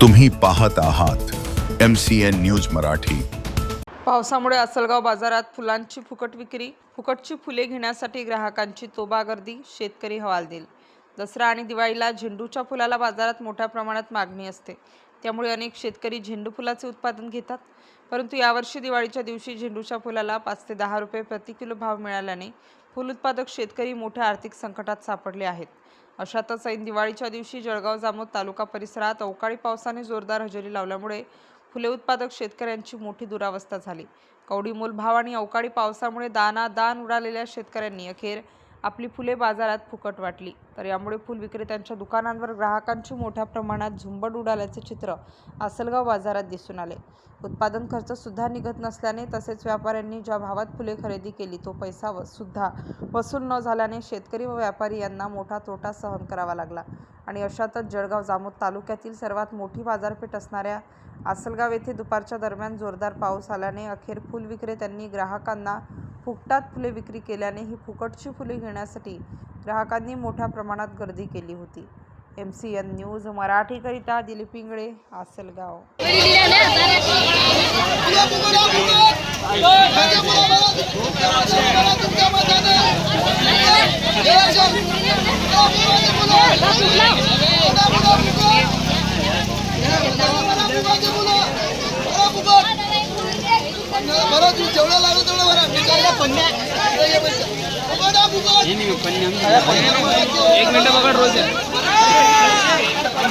तुम्ही पाहत आहात M C N news Marathi. पावसामुळे असलगाव बाजारात फुलांची फुकट विक्री फुकटची फुले घेण्यासाठी ग्राहकांची तोबा गर्दी शेतकरी हवालदिल. दसरा आणि दिवाळीला झेंडूच्या फुलाला बाजारात मोठ्या प्रमाणात मागणी असते. त्यामुळे अनेक शेतकरी झेंडू फुलाचे उत्पादन घेतात. परंतु यावर्षी दिवाळीच्या दिवशी झेंडूच्या फुलाला पाच ते दहा रुपये प्रति किलो भाव मिळाल्याने फुल उत्पादक शेतकरी मोठ्या आर्थिक संकटात सापडले आहेत. अशातच ऐन दिवाळीच्या दिवशी जळगाव जामोद तालुका परिसरात अवकाळी पावसाने जोरदार हजेरी लावल्यामुळे फुले उत्पादक शेतकऱ्यांची मोठी दुरावस्था झाली. कवडी मोलभाव आणि अवकाळी पावसामुळे दाना दान उडालेल्या शेतकऱ्यांनी अखेर आपली फुले बाजारात फुकट वाटली. तर यामुळे फुल विक्रेत्यांच्या दुकानांवर ग्राहकांची मोठ्या प्रमाणात झुंबड उडाल्याचे चित्र आसलगाव बाजारात दिसून आले. उत्पादन खर्च सुद्धा निघत नसल्याने तसेच व्यापाऱ्यांनी ज्या भावात फुले खरेदी केली तो पैसा व सुद्धा वसूल न झाल्याने शेतकरी व व्यापारी यांना मोठा तोटा सहन करावा लागला. आणि अशातच जळगाव जामोद तालुक्यातील सर्वात मोठी बाजारपेठ असणाऱ्या आसलगाव येथे दुपारच्या दरम्यान जोरदार पाऊस आल्याने अखेर फुल विक्रेत्यांनी ग्राहकांना फुकटात फुले विक्री केल्याने ही फुकटची फुले घेण्यासाठी ग्राहकांनी मोठ्या प्रमाणात गर्दी केली होती. एम सी एन न्यूज मराठीकरिता दिलीप इंगळे आसलगाव. પન્યા એક મિનિટ.